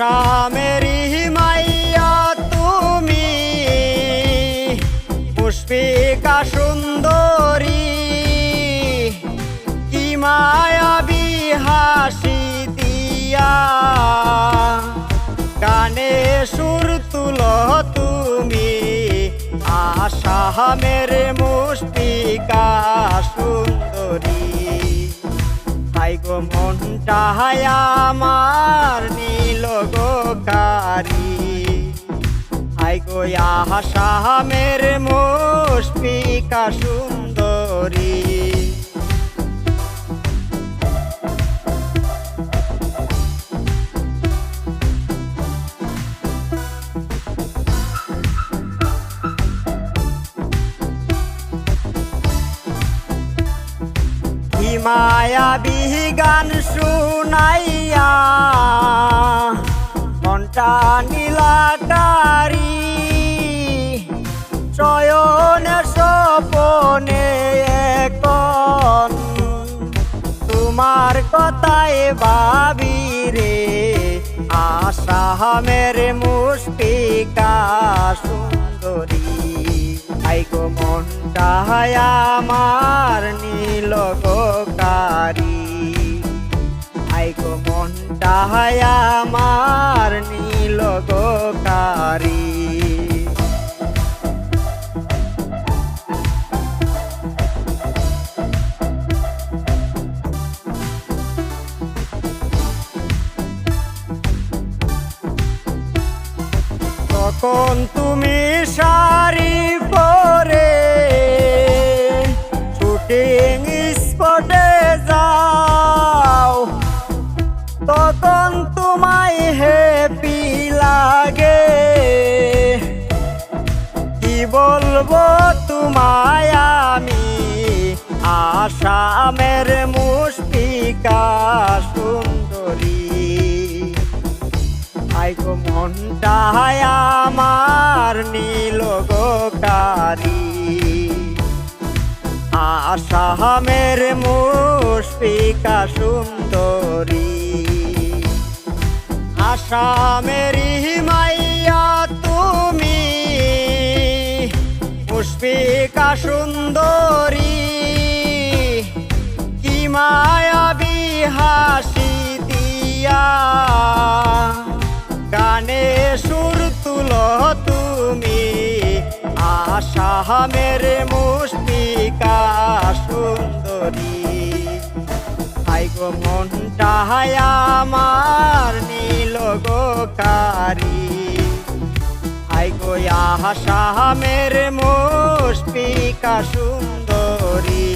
আসামেরি মাইয়া তুমি। পুষ্পিকা সুন্দরী, কি মায়াবী হাসি দিয়া। গানে সুর তুল তুমি আসামের মুষ্টিকা সুন্দরী। হাই গো মনটা আমার আসামের মুষ্টিকা সুন্দরী। কি মায়াবী গান শুনাইয়া মনটা নীলাকারি। চয়নে সপনে এখন। তোমার কথায় ভাবি রে আসামের মুষ্টিকা সুন্দরী। আই গো মনটা আমার নীল গোকারি আই গো মনটা আমার নীল গোকারি তখন তুমি শাড়ি পরে শুটিং স্পটে যাও, তখন তোমায় হ্যাপি লাগে। কি বলব তোমায় আমি? আসামের মুষ্টিকা সুন্দরী। আই গো মনটা নীল গোকারি আসামের মুষ্পিকা সুন্দরী আসামেরি মাইয়া তুমি পুষ্পিকা সুন্দরী কি মায়াবী হাসি আসামের মুষ্টিকা সুন্দরী। হাই গো মনটা আমার নীল গোকারি হাই গো আসামের মুষ্টিকা সুন্দরী।